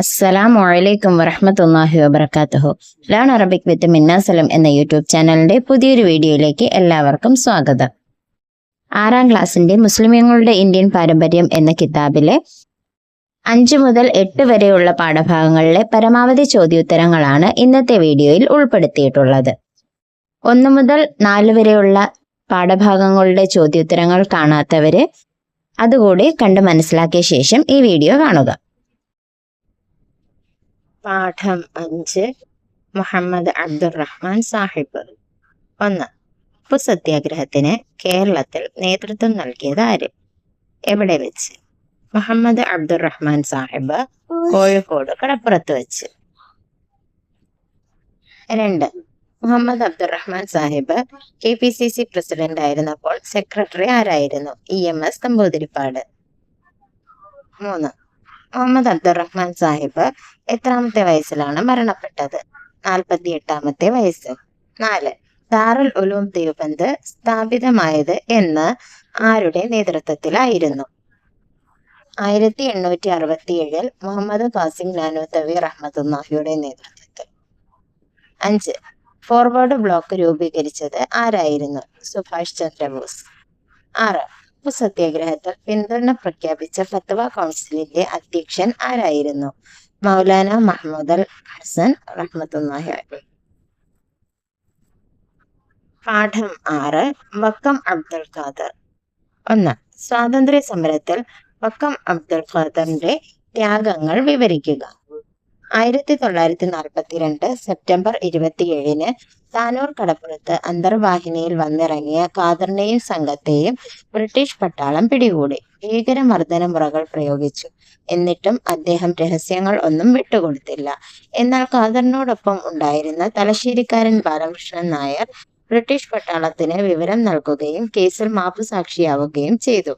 അസ്സലാമു അലൈക്കും വറഹമത്തല്ലാഹി വബറകാതുഹു ലേൺ അറബിക് വിത്ത് മിന്നാസലം എന്ന യൂട്യൂബ് ചാനലിന്റെ പുതിയൊരു വീഡിയോയിലേക്ക് എല്ലാവർക്കും സ്വാഗതം. ആറാം ക്ലാസ്സിന്റെ മുസ്ലിമീങ്ങളുടെ ഇന്ത്യൻ പാരമ്പര്യം എന്ന കിതാബിലെ അഞ്ച് മുതൽ എട്ട് വരെയുള്ള പാഠഭാഗങ്ങളിലെ പരമാവധി ചോദ്യോത്തരങ്ങളാണ് ഇന്നത്തെ വീഡിയോയിൽ ഉൾപ്പെടുത്തിയിട്ടുള്ളത്. ഒന്ന് മുതൽ നാല് വരെയുള്ള പാഠഭാഗങ്ങളുടെ ചോദ്യോത്തരങ്ങൾ കാണാത്തവര് അതുകൂടി കണ്ട് മനസ്സിലാക്കിയ ശേഷം ഈ വീഡിയോ കാണുക. പാഠം അഞ്ച് മുഹമ്മദ് അബ്ദുറഹ്മാൻ സാഹിബ്. ഒന്ന് ഉപ്പു സത്യാഗ്രഹത്തിന് കേരളത്തിൽ നേതൃത്വം നൽകിയത് ആര്? എവിടെ വെച്ച്? മുഹമ്മദ് അബ്ദുറഹ്മാൻ സാഹിബ് കോഴിക്കോട് കടപ്പുറത്ത് വെച്ച്. രണ്ട് Muhammad Abdurahman Sahib K P C C president ആയിരുന്നപ്പോൾ സെക്രട്ടറി ആരായിരുന്നു? ഇ എം എസ് നമ്പൂതിരിപ്പാട് മൂന്ന് മുഹമ്മദ് അബ്ദുറഹ്മാൻ സാഹിബ് എത്രാമത്തെ വയസ്സിലാണ് മരണപ്പെട്ടത്? നാൽപ്പത്തി എട്ടാമത്തെ വയസ്സ്. നാല്. ദാറുൽ ഉലൂം ദേവബന്ദ് സ്ഥാപിതമായത് എന്ന് ആരുടെ നേതൃത്വത്തിലായിരുന്നു? ആയിരത്തി എണ്ണൂറ്റി അറുപത്തി ഏഴിൽ മുഹമ്മദ് ഖാസിം നാനൂത്തവി റഹ്മത്തുല്ലാഹിയുടെ നേതൃത്വത്തിൽ. അഞ്ച്. ഫോർവേഡ് ബ്ലോക്ക് രൂപീകരിച്ചത് ആരായിരുന്നു? സുഭാഷ് ചന്ദ്രബോസ്. ആറ്. ഉപ്പു സത്യാഗ്രഹത്തിൽ പിന്തുണ പ്രഖ്യാപിച്ച ഫത്വ കൗൺസിലിന്റെ അധ്യക്ഷൻ ആരായിരുന്നു? മൗലാന മഹ്മൂദ് അൽ ഹസൻ റഹ്മത്തുല്ലാഹി പാഠം ആറ് വക്കം അബ്ദുൽ ഖാദർ. ഒന്ന് സ്വാതന്ത്ര്യ സമരത്തിൽ വക്കം അബ്ദുൽ ഖാദറിന്റെ ത്യാഗങ്ങൾ വിവരിക്കുക. ആയിരത്തി തൊള്ളായിരത്തി നാൽപ്പത്തിരണ്ട് സെപ്റ്റംബർ ഇരുപത്തിയേഴിന് താനൂർ കടപ്പുറത്ത് അന്തർവാഹിനിയിൽ വന്നിറങ്ങിയ കാദറിനെയും സംഘത്തെയും ബ്രിട്ടീഷ് പട്ടാളം പിടികൂടി. ഭീകരമർദ്ദന മുറകൾ പ്രയോഗിച്ചു. എന്നിട്ടും അദ്ദേഹം രഹസ്യങ്ങൾ ഒന്നും വിട്ടുകൊടുത്തില്ല. എന്നാൽ കാദറിനോടൊപ്പം ഉണ്ടായിരുന്ന തലശ്ശേരിക്കാരൻ ബാലകൃഷ്ണൻ നായർ ബ്രിട്ടീഷ് പട്ടാളത്തിന് വിവരം നൽകുകയും കേസിൽ മാപ്പുസാക്ഷിയാവുകയും ചെയ്തു.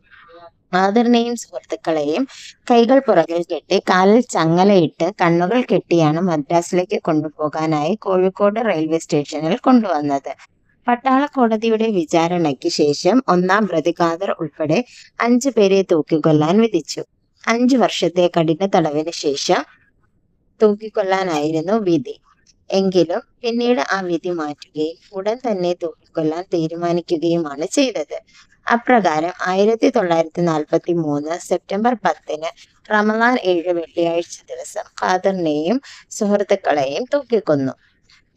ഖാദറിനെയും സുഹൃത്തുക്കളെയും കൈകൾ പുറകിൽ കെട്ടി കാലിൽ ചങ്ങലയിട്ട് കണ്ണുകൾ കെട്ടിയാണ് മദ്രാസിലേക്ക് കൊണ്ടുപോകാനായി കോഴിക്കോട് റെയിൽവേ സ്റ്റേഷനിൽ കൊണ്ടുവന്നത്. പട്ടാള കോടതിയുടെ വിചാരണയ്ക്ക് ശേഷം ഒന്നാം പ്രതി ഖാദർ ഉൾപ്പെടെ അഞ്ചു പേരെ തൂക്കിക്കൊല്ലാൻ വിധിച്ചു. അഞ്ചു വർഷത്തെ കഠിന തടവിന് ശേഷം തൂക്കിക്കൊല്ലാനായിരുന്നു വിധി. എങ്കിലും പിന്നീട് ആ വിധി മാറ്റുകയും ഉടൻ തന്നെ തൂക്കിക്കൊല്ലാൻ തീരുമാനിക്കുകയുമാണ് ചെയ്തത്. അപ്രകാരം ആയിരത്തി തൊള്ളായിരത്തി നാൽപ്പത്തി മൂന്ന് സെപ്റ്റംബർ പത്തിന് റമദാൻ ഏഴ് വെള്ളിയാഴ്ച ദിവസം ഖാദറിനെയും സുഹൃത്തുക്കളെയും തൂക്കിക്കൊന്നു.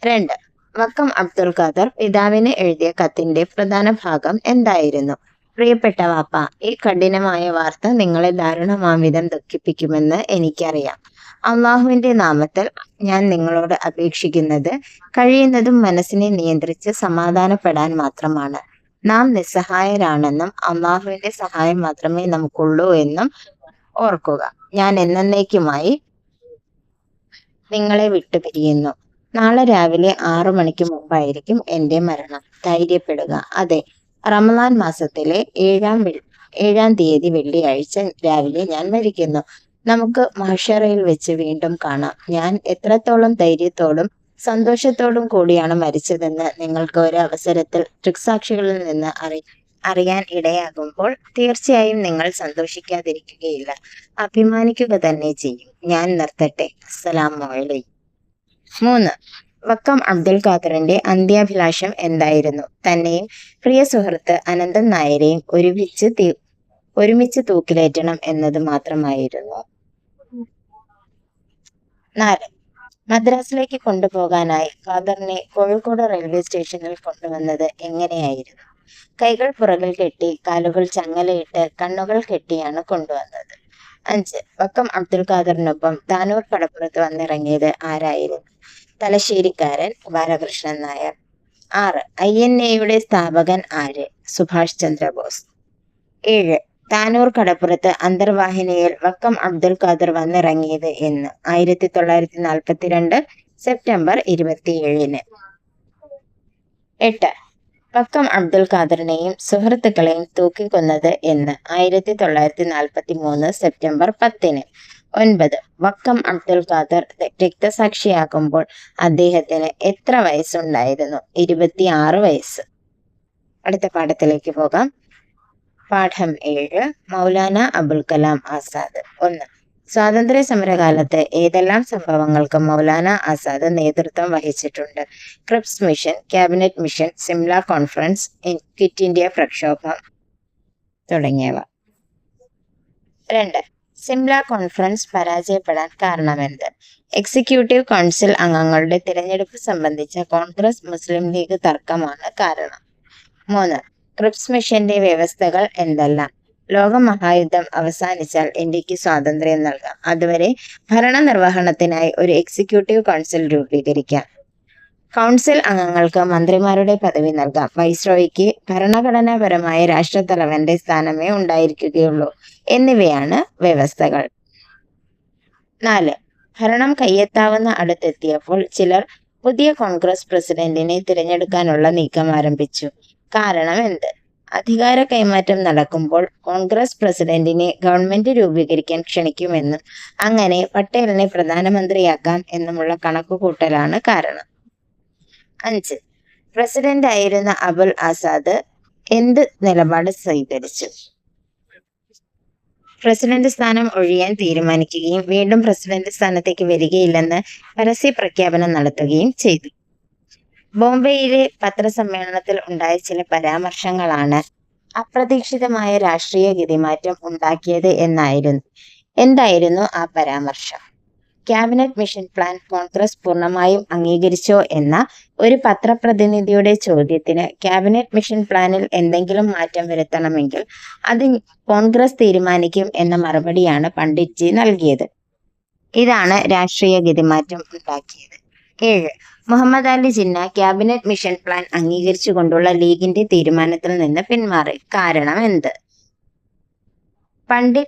രണ്ട് വക്കം അബ്ദുൽ ഖാദർ പിതാവിന് എഴുതിയ കത്തിന്റെ പ്രധാന ഭാഗം എന്തായിരുന്നു? പ്രിയപ്പെട്ട വാപ്പ ഈ കഠിനമായ വാർത്ത നിങ്ങളെ ദാരുണമാംവിധം ദുഃഖിപ്പിക്കുമെന്ന് എനിക്കറിയാം. അള്ളാഹുവിന്റെ നാമത്തിൽ ഞാൻ നിങ്ങളോട് അപേക്ഷിക്കുന്നത് കഴിയുന്നതും മനസ്സിനെ നിയന്ത്രിച്ച് സമാധാനപ്പെടാൻ മാത്രമാണ്. നാം നിസ്സഹായരാണെന്നും അള്ളാഹുവിന്റെ സഹായം മാത്രമേ നമുക്കുള്ളൂ എന്നും ഓർക്കുക. ഞാൻ എന്നേക്കുമായി നിങ്ങളെ വിട്ടുപിരിയുന്നു. നാളെ രാവിലെ ആറു മണിക്ക് മുമ്പായിരിക്കും എന്റെ മരണം. ധൈര്യപ്പെടുക. അതെ റമദാൻ മാസത്തിലെ ഏഴാം ഏഴാം തീയതി വെള്ളിയാഴ്ച രാവിലെ ഞാൻ മരിക്കുന്നു. നമുക്ക് മഹഷറയിൽ വെച്ച് വീണ്ടും കാണാം. ഞാൻ എത്രത്തോളം ധൈര്യത്തോടും സന്തോഷത്തോടും കൂടിയാണ് മരിച്ചതെന്ന് നിങ്ങൾക്ക് ഒരു അവസരത്തിൽ ദൃക്സാക്ഷികളിൽ നിന്ന് അറി അറിയാൻ ഇടയാകുമ്പോൾ തീർച്ചയായും നിങ്ങൾ സന്തോഷിക്കാതിരിക്കുകയില്ല. അഭിമാനിക്കുക തന്നെ ചെയ്യും. ഞാൻ നിർത്തട്ടെ. അസ്സലാമലൈക്കും മൂന്ന്. വക്കം അബ്ദുൽ ഖാദറിന്റെ അന്ത്യാഭിലാഷം എന്തായിരുന്നു? തന്നെയും പ്രിയ സുഹൃത്ത് അനന്തൻ നായരെയും ഒരുമിച്ച് തീ ഒരുമിച്ച് തൂക്കിലേറ്റണം എന്നത് മാത്രമായിരുന്നു. നാല്. മദ്രാസിലേക്ക് കൊണ്ടുപോകാനായി ഖാദറിനെ കോഴിക്കോട് റെയിൽവേ സ്റ്റേഷനിൽ കൊണ്ടുവന്നത് എങ്ങനെയായിരുന്നു? കൈകൾ പുറകിൽ കെട്ടി കാലുകൾ ചങ്ങലയിട്ട് കണ്ണുകൾ കെട്ടിയാണ് കൊണ്ടുവന്നത്. അഞ്ച്. വക്കം അബ്ദുൽ ഖാദറിനൊപ്പം താനൂർ കടപ്പുറത്ത് വന്നിറങ്ങിയത് ആരായിരുന്നു? തലശ്ശേരിക്കാരൻ ബാലകൃഷ്ണൻ നായർ. ആറ്. ഐ എൻ എയുടെ സ്ഥാപകൻ ആര്? സുഭാഷ് ചന്ദ്രബോസ്. ഏഴ്. താനൂർ കടപ്പുറത്ത് അന്തർവാഹിനിയിൽ വക്കം അബ്ദുൽ ഖാദർ വന്നിറങ്ങിയത് എന്ന്. ആയിരത്തി തൊള്ളായിരത്തി നാൽപ്പത്തിരണ്ട് സെപ്റ്റംബർ ഇരുപത്തിയേഴിന്. എട്ട്. വക്കം അബ്ദുൽ ഖാദറിനെയും സുഹൃത്തുക്കളെയും തൂക്കിക്കൊന്നത് എന്ന്. ആയിരത്തി തൊള്ളായിരത്തി നാൽപ്പത്തി മൂന്ന് സെപ്റ്റംബർ പത്തിന്. ഒൻപത്. വക്കം അബ്ദുൽ ഖാദർ രക്തസാക്ഷിയാകുമ്പോൾ അദ്ദേഹത്തിന് എത്ര വയസ്സുണ്ടായിരുന്നു? ഇരുപത്തിയാറ് വയസ്സ്. അടുത്ത പാഠത്തിലേക്ക് പോകാം. പാഠം ഏഴ് മൗലാന അബുൽ കലാം ആസാദ്. ഒന്ന് സ്വാതന്ത്ര്യ സമരകാലത്ത് ഏതെല്ലാം സംഭവങ്ങൾക്കും മൗലാന ആസാദ് നേതൃത്വം വഹിച്ചിട്ടുണ്ട്? Cripps mission cabinet mission Simla conference quit India പ്രക്ഷോഭം തുടങ്ങിയവ. രണ്ട് സിംല കോൺഫറൻസ് പരാജയപ്പെടാൻ കാരണമെന്ത്? എക്സിക്യൂട്ടീവ് കൗൺസിൽ അംഗങ്ങളുടെ തിരഞ്ഞെടുപ്പ് സംബന്ധിച്ച കോൺഗ്രസ് മുസ്ലിം ലീഗ് തർക്കമാണ് കാരണം. മൂന്ന് ക്രിപ്സ് മിഷന്റെ വ്യവസ്ഥകൾ എന്തെല്ലാം? ലോകമഹായുദ്ധം അവസാനിച്ചാൽ ഇന്ത്യയ്ക്ക് സ്വാതന്ത്ര്യം നൽകാം. അതുവരെ ഭരണനിർവഹണത്തിനായി ഒരു എക്സിക്യൂട്ടീവ് കൗൺസിൽ രൂപീകരിക്കാം. കൗൺസിൽ അംഗങ്ങൾക്ക് മന്ത്രിമാരുടെ പദവി നൽകാം. വൈസ്രോയിക്ക് ഭരണഘടനാപരമായ രാഷ്ട്രത്തലവന്റെ സ്ഥാനമേ ഉണ്ടായിരിക്കുകയുള്ളൂ. എന്നിവയാണ് വ്യവസ്ഥകൾ. നാല് ഭരണം കയ്യെത്താവുന്ന അടുത്തെത്തിയപ്പോൾ ചിലർ പുതിയ കോൺഗ്രസ് പ്രസിഡന്റിനെ തിരഞ്ഞെടുക്കാനുള്ള നീക്കം ആരംഭിച്ചു. കാരണം എന്ത് അധികാര കൈമാറ്റം നടക്കുമ്പോൾ കോൺഗ്രസ് പ്രസിഡന്റിനെ ഗവൺമെന്റ് രൂപീകരിക്കാൻ ക്ഷണിക്കുമെന്നും അങ്ങനെ പട്ടേലിനെ പ്രധാനമന്ത്രിയാക്കാം എന്നുമുള്ള കണക്കുകൂട്ടലാണ് കാരണം. അഞ്ച്. പ്രസിഡന്റ് ആയിരുന്ന അബുൽ ആസാദ് എന്ത് നിലപാട് സ്വീകരിച്ചു? പ്രസിഡന്റ് സ്ഥാനം ഒഴിയാൻ തീരുമാനിക്കുകയും വീണ്ടും പ്രസിഡന്റ് സ്ഥാനത്തേക്ക് വരികയില്ലെന്ന് പരസ്യ പ്രഖ്യാപനം നടത്തുകയും ചെയ്തു. ബോംബെയിലെ പത്രസമ്മേളനത്തിൽ ഉണ്ടായ ചില പരാമർശങ്ങളാണ് അപ്രതീക്ഷിതമായ രാഷ്ട്രീയ ഗതിമാറ്റം ഉണ്ടാക്കിയത് എന്നായിരുന്നു. എന്തായിരുന്നു ആ പരാമർശം? ക്യാബിനറ്റ് മിഷൻ പ്ലാൻ കോൺഗ്രസ് പൂർണമായും അംഗീകരിച്ചോ എന്ന ഒരു പത്രപ്രതിനിധിയുടെ ചോദ്യത്തിന് ക്യാബിനറ്റ് മിഷൻ പ്ലാനിൽ എന്തെങ്കിലും മാറ്റം വരുത്തണമെങ്കിൽ അത് കോൺഗ്രസ് തീരുമാനിക്കും എന്ന മറുപടിയാണ് പണ്ഡിറ്റ്ജി നൽകിയത്. ഇതാണ് രാഷ്ട്രീയ ഗതിമാറ്റം ഉണ്ടാക്കിയത്. ഏഴ് Muhammad Ali Jinnah cabinet mission plan അംഗീകരിച്ചുകൊണ്ടുള്ള ലീഗിന്റെ തീരുമാനത്തിൽ നിന്ന് പിന്മാറി. കാരണം എന്ത്? പണ്ട്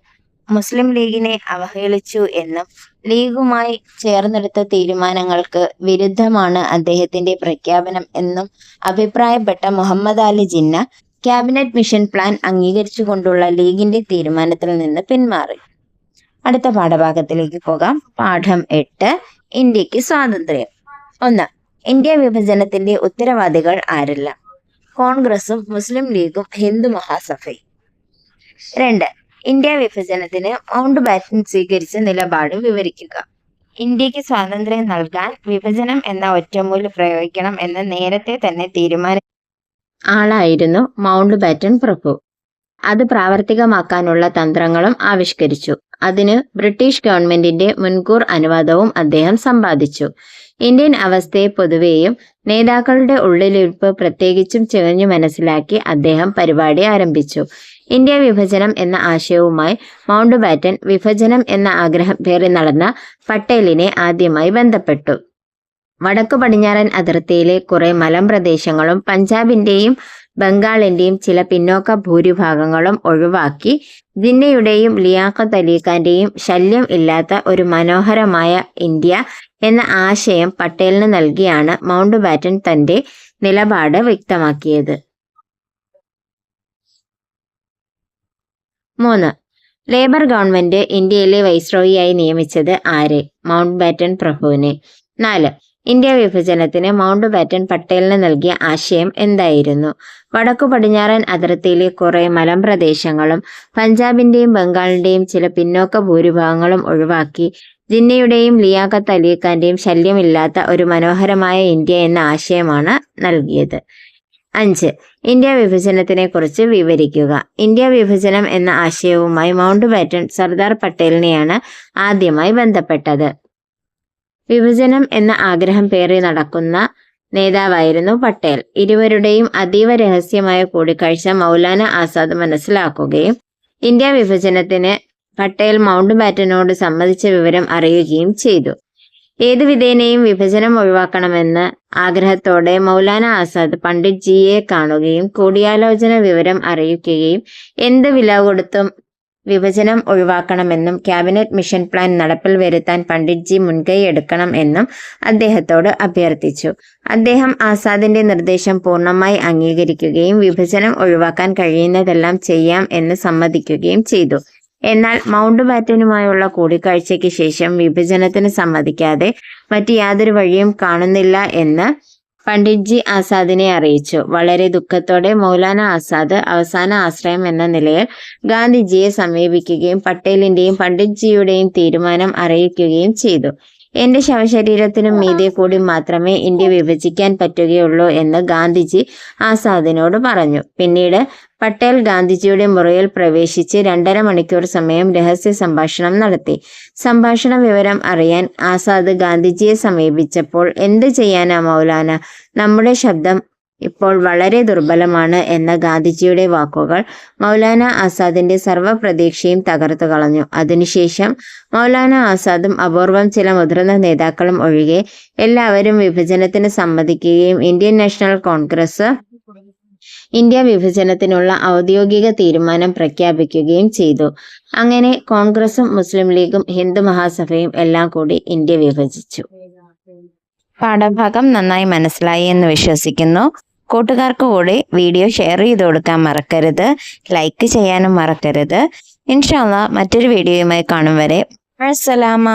മുസ്ലിം ലീഗിനെ അവഹേളിച്ചു എന്നും ലീഗുമായി ചേർന്നെടുത്ത തീരുമാനങ്ങൾക്ക് വിരുദ്ധമാണ് അദ്ദേഹത്തിന്റെ പ്രഖ്യാപനം എന്നും അഭിപ്രായപ്പെട്ട Muhammad Ali Jinnah cabinet mission plan അംഗീകരിച്ചുകൊണ്ടുള്ള ലീഗിന്റെ തീരുമാനത്തിൽ നിന്ന് പിന്മാറി. അടുത്ത പാഠഭാഗത്തിലേക്ക് പോകാം. പാഠം എട്ട് ഇന്ത്യയ്ക്ക് സ്വാതന്ത്ര്യം. ഒന്ന് ഇന്ത്യ വിഭജനത്തിന്റെ ഉത്തരവാദികൾ ആരെല്ലാം? കോൺഗ്രസും മുസ്ലിം ലീഗും ഹിന്ദു മഹാസഭയും. രണ്ട് ഇന്ത്യ വിഭജനത്തിന് മൗണ്ട് ബാറ്റൻ സ്വീകരിച്ച നിലപാട് വിവരിക്കുക. ഇന്ത്യയ്ക്ക് സ്വാതന്ത്ര്യം നൽകാൻ വിഭജനം എന്ന ഒറ്റമൂൽ പ്രയോഗിക്കണം എന്ന് നേരത്തെ തന്നെ തീരുമാന ആളായിരുന്നു മൗണ്ട് ബാറ്റൻ പ്രഭു. അത് പ്രാവർത്തികമാക്കാനുള്ള തന്ത്രങ്ങളും ആവിഷ്കരിച്ചു. അതിന് ബ്രിട്ടീഷ് ഗവൺമെന്റിന്റെ മുൻകൂർ അനുവാദവും അദ്ദേഹം സമ്പാദിച്ചു. ഇന്ത്യൻ അവസ്ഥയെ പൊതുവെയും നേതാക്കളുടെ ഉള്ളിലിരിപ്പ് പ്രത്യേകിച്ചും ചികഞ്ഞു മനസ്സിലാക്കി അദ്ദേഹം പരിപാടി ആരംഭിച്ചു. ഇന്ത്യ വിഭജനം എന്ന ആശയവുമായി മൗണ്ട് ബാറ്റൻ വിഭജനം എന്ന ആഗ്രഹം പേറി നടന്ന പട്ടേലിനെ ആദ്യമായി ബന്ധപ്പെട്ടു. വടക്കു പടിഞ്ഞാറൻ അതിർത്തിയിലെ കുറെ മലമ്പ്രദേശങ്ങളും പഞ്ചാബിന്റെയും ബംഗാളിന്റെയും ചില പിന്നോക്ക ഭൂരിഭാഗങ്ങളും ഒഴിവാക്കി ജിന്നയുടെയും ലിയാഖത്ത് അലിഖാന്റെയും ശല്യം ഇല്ലാത്ത ഒരു മനോഹരമായ ഇന്ത്യ എന്ന ആശയം പട്ടേലിന് നൽകിയാണ് മൗണ്ട് ബാറ്റൻ തന്റെ നിലപാട് വ്യക്തമാക്കിയത്. മൂന്ന്. ലേബർ ഗവൺമെന്റ് ഇന്ത്യയിലെ വൈസ്രോയിയായി നിയമിച്ചത് ആരെ? മൗണ്ട് ബാറ്റൻ പ്രഭുവിനെ. നാല്. ഇന്ത്യ വിഭജനത്തിന് മൗണ്ട് ബാറ്റൺ പട്ടേലിന് നൽകിയ ആശയം എന്തായിരുന്നു? വടക്കു പടിഞ്ഞാറൻ അതിർത്തിയിലെ കുറെ മലമ്പ്രദേശങ്ങളും പഞ്ചാബിന്റെയും ബംഗാളിന്റെയും ചില പിന്നോക്ക ഭൂരിഭാഗങ്ങളും ഒഴിവാക്കി ജിന്നയുടെയും ലിയാഖത്ത് അലിഖാന്റെയും ശല്യമില്ലാത്ത ഒരു മനോഹരമായ ഇന്ത്യ എന്ന ആശയമാണ് നൽകിയത്. അഞ്ച്. ഇന്ത്യ വിഭജനത്തിനെ കുറിച്ച് വിവരിക്കുക. ഇന്ത്യ വിഭജനം എന്ന ആശയവുമായി മൗണ്ട് ബാറ്റൺ സർദാർ പട്ടേലിനെയാണ് ആദ്യമായി ബന്ധപ്പെട്ടത്. വിഭജനം എന്ന ആഗ്രഹം പേറി നടക്കുന്ന നേതാവായിരുന്നു പട്ടേൽ. ഇരുവരുടെയും അതീവ രഹസ്യമായ കൂടിക്കാഴ്ച മൗലാന ആസാദ് മനസ്സിലാക്കുകയും ഇന്ത്യ വിഭജനത്തിന് പട്ടേൽ മൗണ്ട് ബാറ്റനോട് സമ്മതിച്ച വിവരം അറിയുകയും ചെയ്തു. ഏതു വിധേനയും വിഭജനം ഒഴിവാക്കണമെന്ന് ആഗ്രഹത്തോടെ മൗലാന ആസാദ് പണ്ഡിറ്റ് ജിയെ കാണുകയും കൂടിയാലോചന വിവരം അറിയിക്കുകയും എന്ത് വില കൊടുത്തും വിഭജനം ഒഴിവാക്കണമെന്നും ക്യാബിനറ്റ് മിഷൻ പ്ലാൻ നടപ്പിൽ വരുത്താൻ പണ്ഡിറ്റ്ജി മുൻകൈ എടുക്കണം എന്നും അദ്ദേഹത്തോട് അഭ്യർത്ഥിച്ചു. അദ്ദേഹം ആസാദിന്റെ നിർദ്ദേശം പൂർണമായി അംഗീകരിക്കുകയും വിഭജനം ഒഴിവാക്കാൻ കഴിയുന്നതെല്ലാം ചെയ്യാം എന്ന് സമ്മതിക്കുകയും ചെയ്തു. എന്നാൽ മൗണ്ട് ബാറ്റനുമായുള്ള കൂടിക്കാഴ്ചയ്ക്ക് ശേഷം വിഭജനത്തിന് സമ്മതിക്കാതെ മറ്റ് യാതൊരു വഴിയും കാണുന്നില്ല എന്ന് പണ്ഡിറ്റ്ജി ആസാദിനെ അറിയിച്ചു. വളരെ ദുഃഖത്തോടെ മൗലാന ആസാദ് അവസാന ആശ്രയം എന്ന നിലയിൽ ഗാന്ധിജിയെ സമീപിക്കുകയും പട്ടേലിന്റെയും പണ്ഡിറ്റ്ജിയുടെയും തീരുമാനം അറിയിക്കുകയും ചെയ്തു. എന്റെ ശവശരീരത്തിനും മീതെ കൂടി മാത്രമേ ഇന്ത്യ വിഭജിക്കാൻ പറ്റുകയുള്ളൂ എന്ന് ഗാന്ധിജി ആസാദിനോട് പറഞ്ഞു. പിന്നീട് പട്ടേൽ ഗാന്ധിജിയുടെ മുറിയിൽ പ്രവേശിച്ച് രണ്ടര മണിക്കൂർ സമയം രഹസ്യ സംഭാഷണം നടത്തി. സംഭാഷണ വിവരം അറിയാൻ ആസാദ് ഗാന്ധിജിയെ സമീപിച്ചപ്പോൾ എന്ത് ചെയ്യാനാ മൗലാന? നമ്മുടെ ശബ്ദം ഇപ്പോൾ വളരെ ദുർബലമാണ് എന്ന ഗാന്ധിജിയുടെ വാക്കുകൾ മൗലാന ആസാദിന്റെ സർവപ്രതീക്ഷയും തകർത്തു കളഞ്ഞു. അതിനുശേഷം മൗലാന ആസാദും അപൂർവം ചില മുതിർന്ന നേതാക്കളും ഒഴികെ എല്ലാവരും വിഭജനത്തിന് സമ്മതിക്കുകയും ഇന്ത്യൻ നാഷണൽ കോൺഗ്രസ് ഇന്ത്യ വിഭജനത്തിനുള്ള ഔദ്യോഗിക തീരുമാനം പ്രഖ്യാപിക്കുകയും ചെയ്തു. അങ്ങനെ കോൺഗ്രസും മുസ്ലിം ലീഗും ഹിന്ദു മഹാസഭയും എല്ലാം കൂടി ഇന്ത്യ വിഭജിച്ചു. പാഠഭാഗം നന്നായി മനസ്സിലായി എന്ന് വിശ്വസിക്കുന്നു. കൂട്ടുകാർക്ക് കൂടി വീഡിയോ ഷെയർ ചെയ്ത് കൊടുക്കാൻ മറക്കരുത്. ലൈക്ക് ചെയ്യാനും മറക്കരുത്. ഇൻഷാല്ല മറ്റൊരു വീഡിയോയുമായി കാണും വരെ. അസ്സലാമ